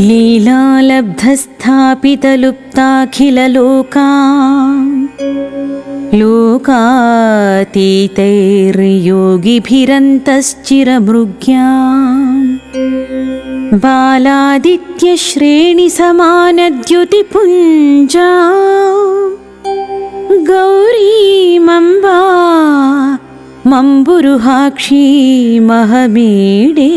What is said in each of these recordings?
लीलालब्धस्थापितलुप्ताखिललोका। लोकातीतैर्योगिभिरन्तश्चिरमृग्या। बालादित्यश्रेणिसमानद्युतिपुञ्जा। गौरीमम्बा मम्बुरुहाक्षी महमीडे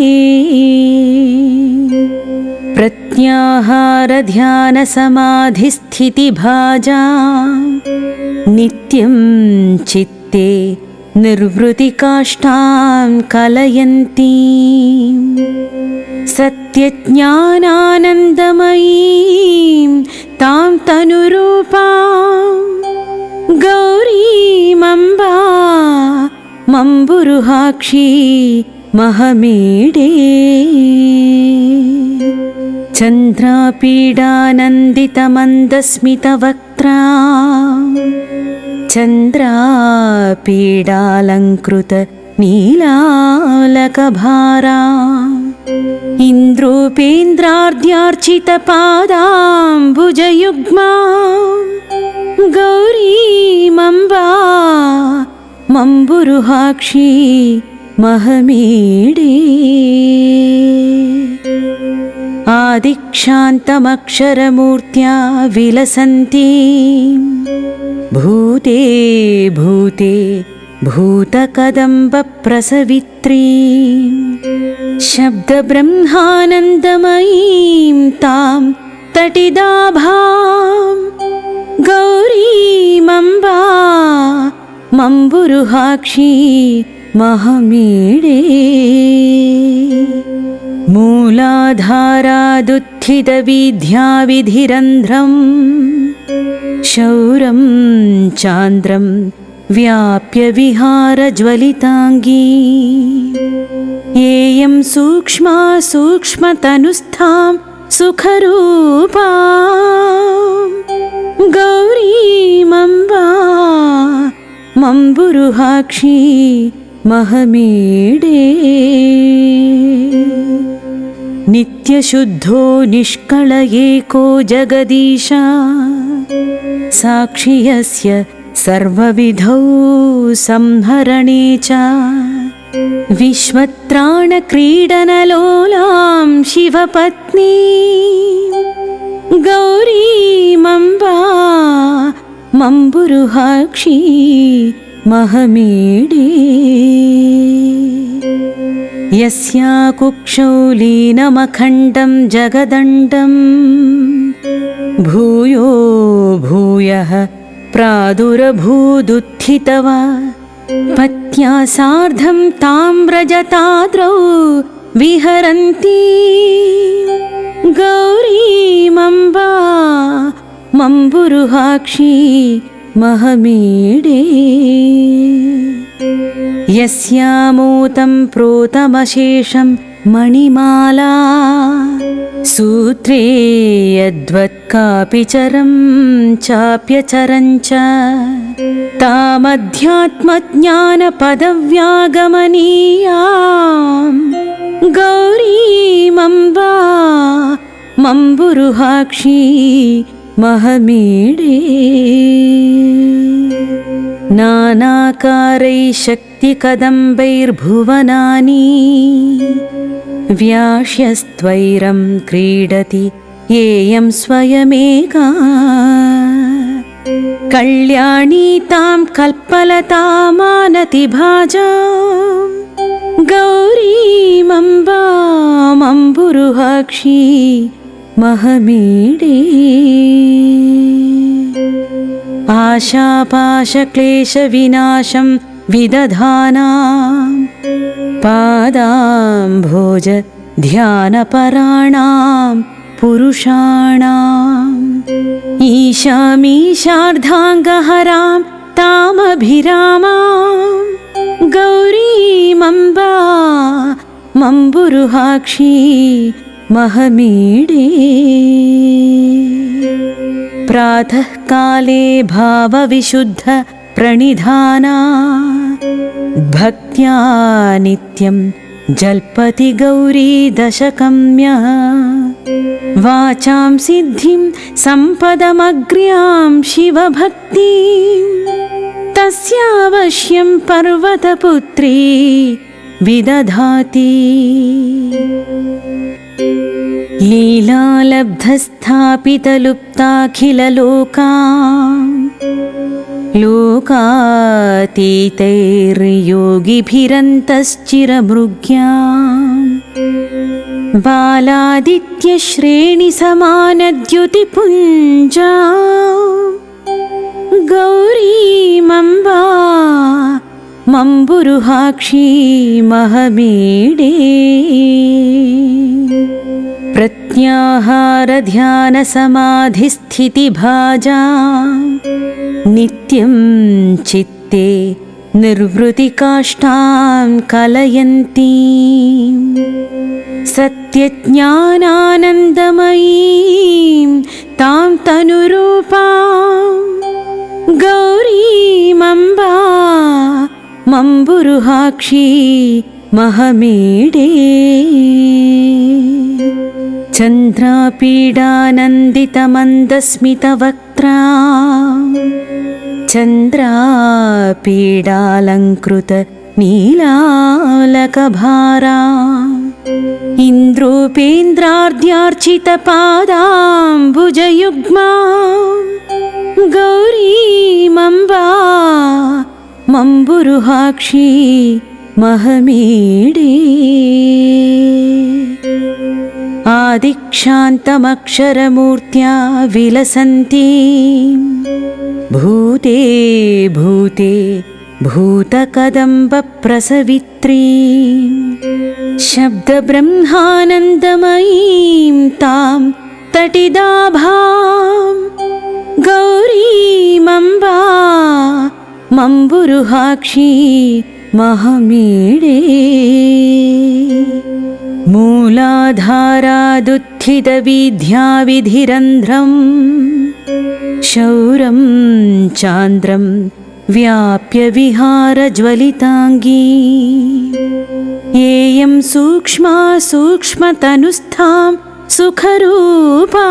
प्रत्याहारध्यानसमाधिस्थितिभाजा नित्यं चित्ते निर्वृतिकाष्ठां कलयन्ती। सत्यज्ञानानन्दमयीं तां तनुरूपा गौरीमम्बा मम्बुरुहाक्षी महमीडे चन्द्रापीडानन्दितमन्दस्मितवक्त्रा। चन्द्रापीडालङ्कृत नीलालकभारा इन्द्रोपेन्द्रार्द्यार्चितपादाम्बुजयुग्मा गौरीमम्बा मम्बुरुहाक्षी महमीडे आदिक्षान्तमक्षरमूर्त्या विलसन्ती। भूते भूते भूतकदम्बप्रसवित्री। शब्दब्रह्मानन्दमयीं तां तटिदाभां। गौरीमम्बा मम्बुरुहाक्षी महमीडे मूलाधारादुत्थितविद्याविधिरन्ध्रम् शौरं चान्द्रं व्याप्य विहारज्वलिताङ्गी। येयं सूक्ष्मा सूक्ष्मतनुस्थां सुखरूपा। गौरीमम्बा मम्बुरुहाक्षी महमीडे नित्यशुद्धो निष्कळ एको जगदीशा। साक्षि यस्य सर्वविधौ संहरणे च। विश्वत्राणक्रीडनलोलां शिवपत्नी। गौरीमम्बा मम्बुरुहाक्षी महमीडे यस्या कुक्षौ लीनमखण्डं जगदण्डम्। भूयो भूयः प्रादुरभूदुत्थितवा। पत्या सार्धं ताम्रजताद्रौ विहरन्ती। गौरीमम्बा मम्बुरुहाक्षी महमीडे यस्यामूतं प्रोतमशेषं मणिमाला सूत्रे यद्वत्कापि चरं चाप्यचरञ्च तामध्यात्मज्ञानपदव्यागमनीयां गौरीमम्बा मम्बुरुहाक्षी महमीडे नानाकारैः शक्तिकदम्बैर्भुवनानि व्याष्यस्त्वैरं क्रीडति येयं स्वयमेका। कल्याणी तां कल्पलतामानति भाजा। गौरीमम्बा मम्बुरुहाक्षी महमीडे आशापाशक्लेशविनाशं विदधाना पादाम्भोज ध्यानपराणां पुरुषाणाम् ईशामीशार्धाङ्गहरां तामभिरामां गौरीमम्बा मम्बुरुहाक्षी महमीडे प्रातःकाले भावविशुद्ध प्रणिधाना। भक्त्या नित्यं जल्पति गौरी दशकम्या। वाचां सिद्धिं सम्पदमग्र्यां शिवभक्तिं। तस्यावश्यं पर्वतपुत्री विदधाति लीलालब्धस्थापितलुप्ताखिललोका। लोकातीतैर्योगिभिरन्तश्चिरमृग्या। बालादित्यश्रेणिसमानद्युतिपुञ्जा। गौरीमम्बा मम्बुरुहाक्षी महमीडे प्रत्याहारध्यानसमाधिस्थितिभाजा नित्यं चित्ते निर्वृतिकाष्ठां कलयन्ती। सत्यज्ञानानन्दमयीं तां तनुरूपा। गौरीमम्बा मम्बुरुहाक्षी महमीडे चन्द्रापीडानन्दितमन्दस्मितवक्त्रा। चन्द्रापीडालङ्कृत नीलालकभारा इन्द्रोपेन्द्रार्द्यार्चितपादाम्बुजयुग्मा गौरीमम्बा मम्बुरुहाक्षी महमीडे आदिक्षान्तमक्षरमूर्त्या विलसन्ती। भूते भूते भूतकदम्बप्रसवित्री। शब्दब्रह्मानन्दमयीं तां तटिदाभां। गौरीमम्बा मम्बुरुहाक्षी महमीडे मूलाधारादुत्थितविद्याविधिरन्ध्रम् शौरं चान्द्रं व्याप्य विहारज्वलिताङ्गी। येयं सूक्ष्मा सूक्ष्मतनुस्थां सुखरूपा।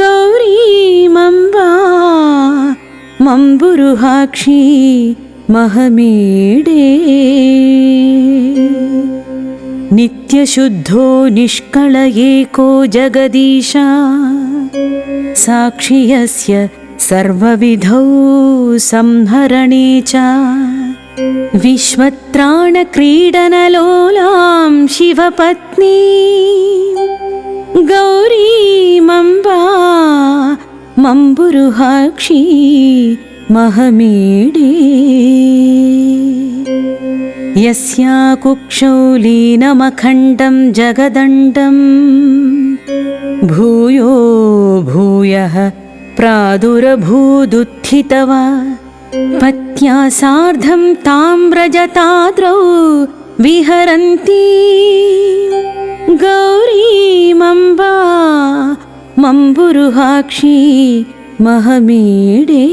गौरीमम्बा मम्बुरुहाक्षी महमीडे नित्यशुद्धो निष्कळ एको जगदीशा। साक्षि यस्य सर्वविधौ संहरणे च। विश्वत्राणक्रीडनलोलां शिवपत्नी। गौरीमम्बा मम्बुरुहाक्षी महमीडे यस्या कुक्षौ लीनमखण्डं जगदण्डं भूयो भूयः प्रादुरभूदुत्थितवा पत्या सार्धं ताम्रजताद्रौ विहरन्ती गौरीमम्बा मम्बुरुहाक्षी महमीडे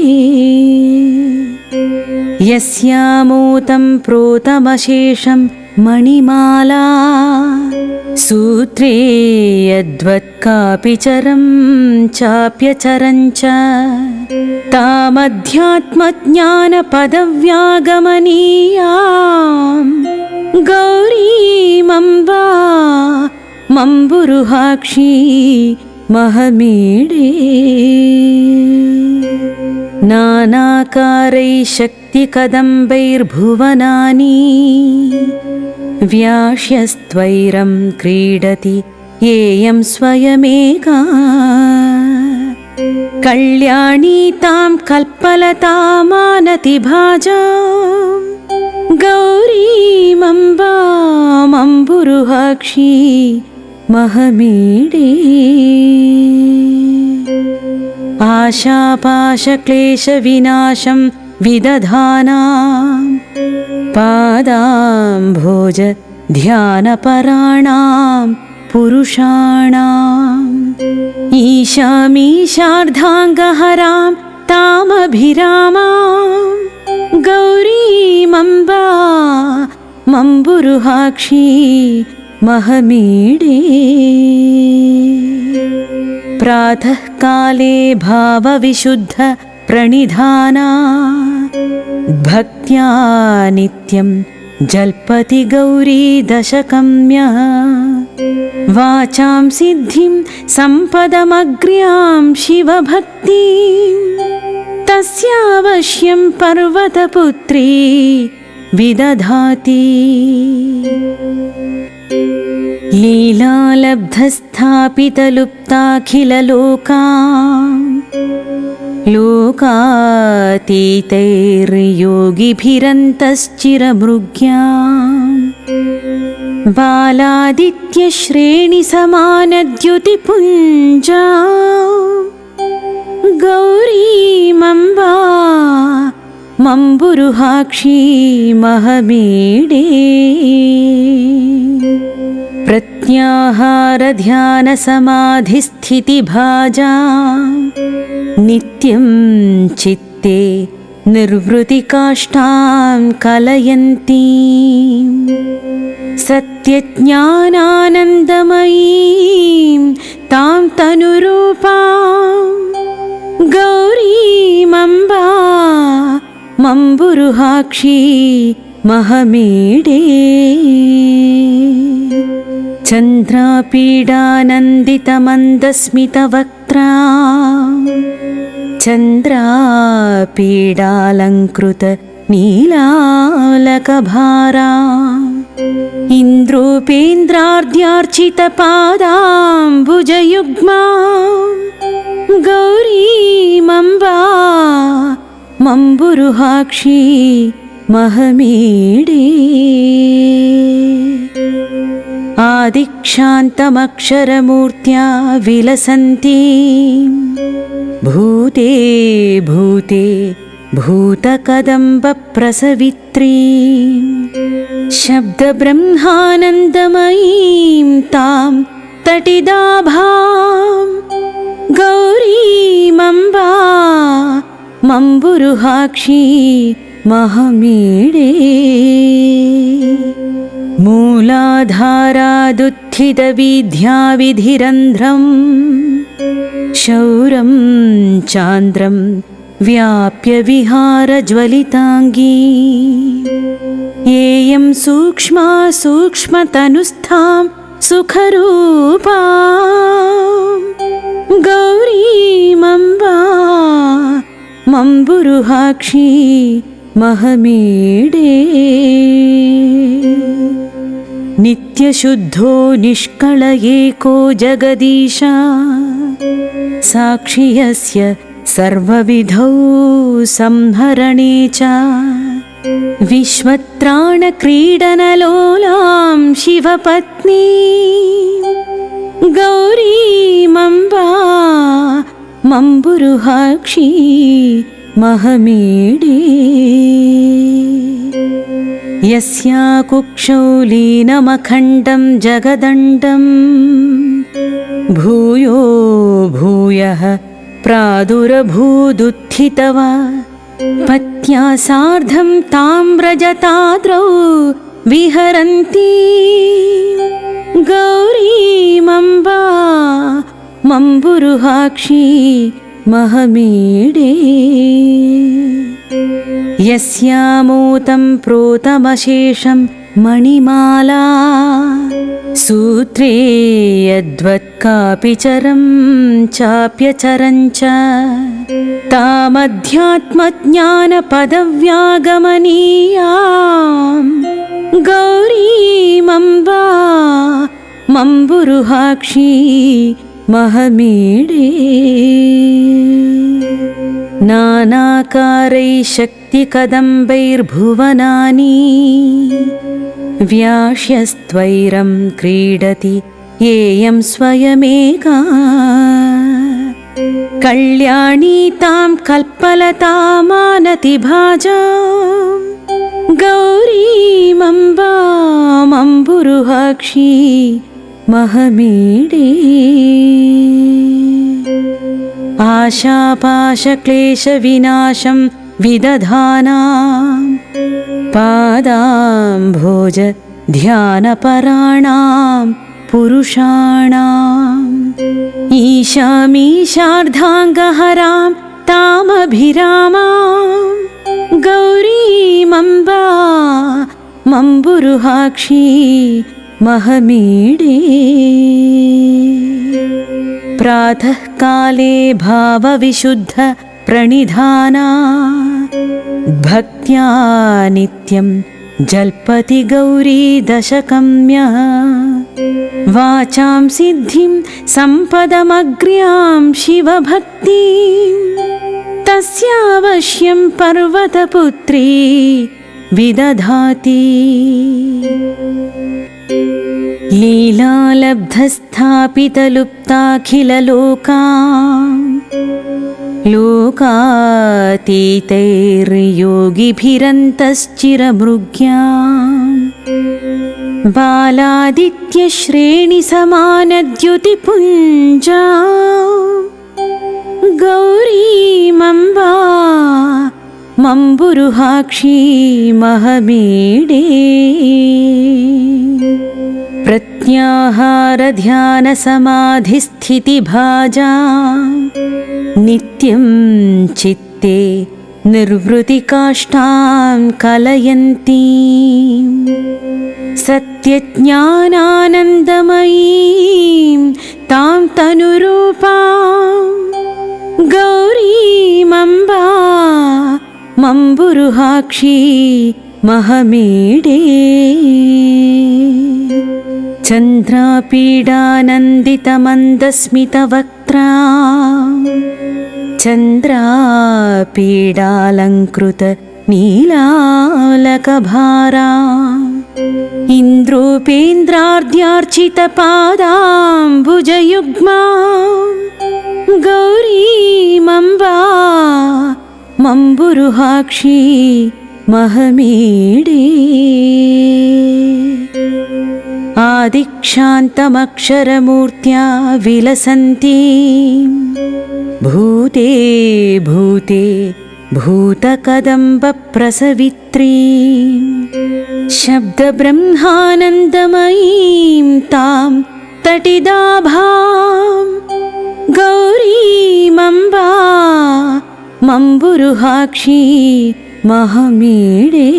यस्यामूतं प्रोतमशेषं मणिमाला सूत्रे यद्वत्कापि चरं चाप्यचरं च। तामध्यात्मज्ञानपदव्यागमनीयां गौरीमम्बा मम्बुरुहाक्षी महमीडे नानाकारैः शक्तिकदम्बैर्भुवनानि व्याष्यस्त्वैरं क्रीडति येयं स्वयमेका। कल्याणी तां कल्पलतामानति भाजा। गौरीमम्बा मम्बुरुहाक्षी महमीडे आशापाशक्लेशविनाशं विदधानां पादाम्भोज ध्यानपराणां पुरुषाणाम् ईशामीशार्धाङ्गहरां तामभिरामां गौरीमम्बा मम्बुरुहाक्षी महमीडे प्रातःकाले भावविशुद्ध प्रणिधाना। भक्त्या नित्यं जल्पति गौरी दशकम्य। वाचां सिद्धिं सम्पदमग्र्यां शिवभक्ति। तस्यावश्यं पर्वतपुत्री विदधाति लीलालब्धस्थापितलुप्ताखिललोका। लोकातीतैर्योगिभिरन्तश्चिरमृग्या। बालादित्यश्रेणिसमानद्युतिपुञ्जा। गौरीमम्बा मम्बुरुहाक्षी महमीडे प्रत्याहारध्यानसमाधिस्थितिभाजा नित्यं चित्ते निर्वृतिकाष्ठां कलयन्ती। सत्यज्ञानानन्दमयीं तां तनुरूपा। गौरीमम्बा मम्बुरुहाक्षी महमीडे चन्द्रापीडानन्दितमन्दस्मितवक्त्रा चन्द्रापीडालङ्कृत नीलालकभारा इन्द्रोपेन्द्रार्द्यार्चितपादाम्बुजयुग्मा गौरीमम्बा मम्बुरुहाक्षी महमीडे आदिक्षान्तमक्षरमूर्त्या विलसन्ती। भूते भूते भूतकदम्बप्रसवित्री। शब्दब्रह्मानन्दमयीं तां तटिदाभां। गौरीमम्बा मम्बुरुहाक्षी महमीडे मूलाधारादुत्थितविद्याविधिरन्ध्रम् शौरं चान्द्रं व्याप्य विहारज्वलिताङ्गी। येयं सूक्ष्मा सूक्ष्मतनुस्थां सुखरूपा। गौरीमम्बा मम्बुरुहाक्षी महमीडे नित्यशुद्धो निष्कळ एको जगदीशा। साक्षि यस्य सर्वविधौ संहरणे च। विश्वत्राणक्रीडनलोलां शिवपत्नी। गौरीमम्बा मम्बुरुहाक्षी महमीडे यस्या कुक्षौ लीनमखण्डं जगदण्डं। भूयो भूयः प्रादुरभूदुत्थितवा। पत्या सार्धं ताम्रजताद्रौ विहरन्ती। गौरीमम्बा मम्बुरुहाक्षी महमीडे यस्यामूतं प्रोतमशेषं मणिमाला सूत्रे यद्वत्कापि चरं चाप्यचरं च। तामध्यात्मज्ञानपदव्यागमनीयां गौरीमम्बा मम्बुरुहाक्षी महमीडे नानाकारैः शक्तिकदम्बैर्भुवनानि व्याश्यस्त्वैरं क्रीडति येयं स्वयमेका। कल्याणी तां कल्पलतामानति भाजा गौरीमम्बा मम्बुरुहाक्षी महमीडे आशापाशक्लेशविनाशं विदधाना पादाम्भोज ध्यानपराणां पुरुषाणाम् ईशामीशार्धाङ्गहरां तामभिरामां गौरीमम्बा मम्बुरुहाक्षी महमीडे प्रातःकाले भावविशुद्ध प्रणिधाना। भक्त्या नित्यं जल्पति गौरी दशकम्य। वाचां सिद्धिं सम्पदमग्र्यां शिवभक्तिं। तस्यावश्यं पर्वतपुत्री विदधाति लीलालब्धस्थापितलुप्ताखिललोका। लोकातीतैर्योगिभिरन्तश्चिरमृग्या बालादित्यश्रेणिसमानद्युतिपुञ्जा। गौरीमम्बा मम्बुरुहाक्षी महमीडे प्रत्याहारध्यानसमाधिस्थितिभाजा नित्यं चित्ते निर्वृतिकाष्ठां कलयन्ती। सत्यज्ञानानन्दमयीं तां तनुरूपा। गौरीमम्बा मम्बुरुहाक्षी महमीडे चन्द्रापीडानन्दितमन्दस्मितवक्त्रा चन्द्रापीडालङ्कृत नीलालकभारा इन्द्रोपेन्द्रार्द्यार्चितपादाम्बुजयुग्मा गौरीमम्बा मम्बुरुहाक्षी महमीडे आदिक्षान्तमक्षरमूर्त्या विलसन्ती। भूते भूते भूतकदम्बप्रसवित्री। शब्दब्रह्मानन्दमयीं तां तटिदाभां। गौरीमम्बा मम्बुरुहाक्षी महमीडे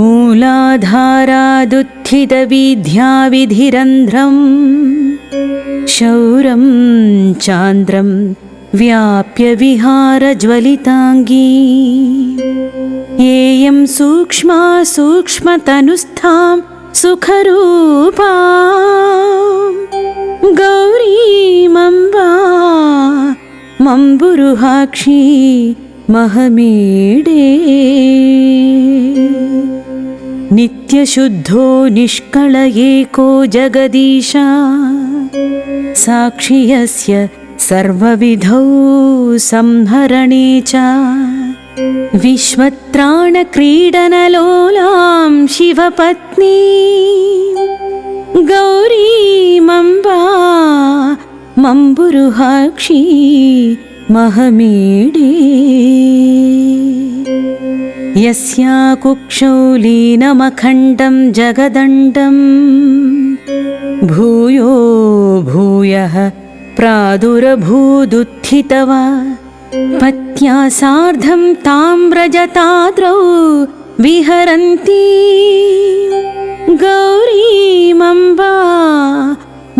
मूलाधारादुत्थितविद्याविधिरन्ध्रम् शौरं चान्द्रं व्याप्य विहारज्वलिताङ्गी। येयं सूक्ष्मा सूक्ष्मतनुस्थां सुखरूपा। गौरीमम्बा मम्बुरुहाक्षी महमीडे नित्यशुद्धो निष्कळ एको जगदीशा। साक्षि यस्य सर्वविधौ संहरणे च। विश्वत्राणक्रीडनलोलां शिवपत्नी। गौरीमम्बा मम्बुरुहाक्षी महमीडे यस्या कुक्षौ लीनमखण्डं जगदण्डं भूयो भूयः प्रादुरभूदुत्थितवा पत्या सार्धं ताम्रजताद्रौ विहरन्ती गौरीमम्बा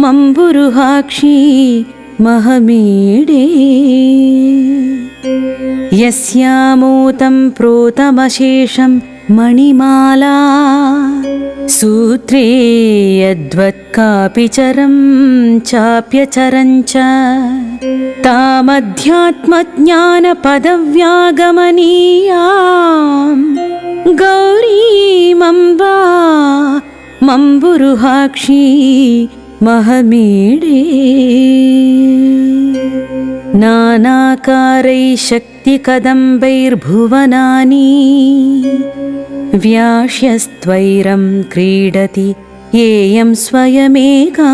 मम्बुरुहाक्षी महमीडे यस्यामूतं प्रोतमशेषं मणिमाला सूत्रे यद्वत्कापि चरं चाप्यचरं च। तामध्यात्मज्ञानपदव्यागमनीयां गौरीमम्बा मम्बुरुहाक्षी महमीडे नानाकारैः शक्तिकदम्बैर्भुवनानि व्याश्यस्त्वैरं क्रीडति येयं स्वयमेका।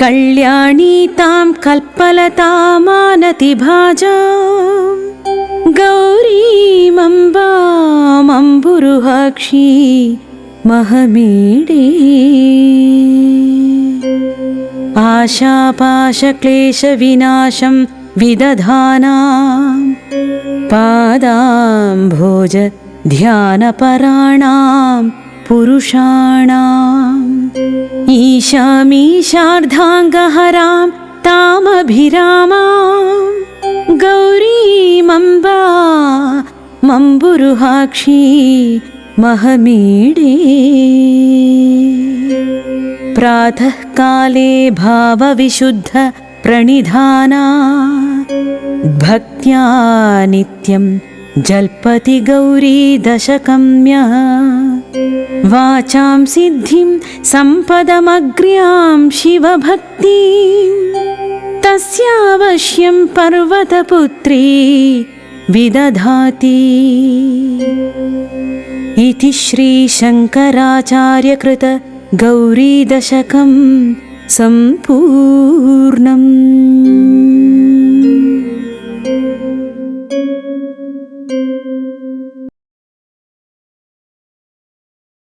कल्याणी तां कल्पलतामानति भाजा गौरीमम्बा मम्बुरु पुरुहाक्षी महमीडे आशापाशक्लेशविनाशं विदधानां पादाम्भोज ध्यानपराणां पुरुषाणाम् ईशामीशार्धाङ्गहरां तामभिरामां गौरीमम्बा मम्बुरुहाक्षी महमीडे प्रातःकाले भावविशुद्ध प्रणिधाना। भक्त्या नित्यं जल्पति गौरी दशकम्य। वाचां सिद्धिं सम्पदमग्र्यां शिवभक्तिं। तस्यावश्यं पर्वतपुत्री विदधाति। इति श्रीशङ्कराचार्यकृत गौरीदशकं सम्पूर्णम्।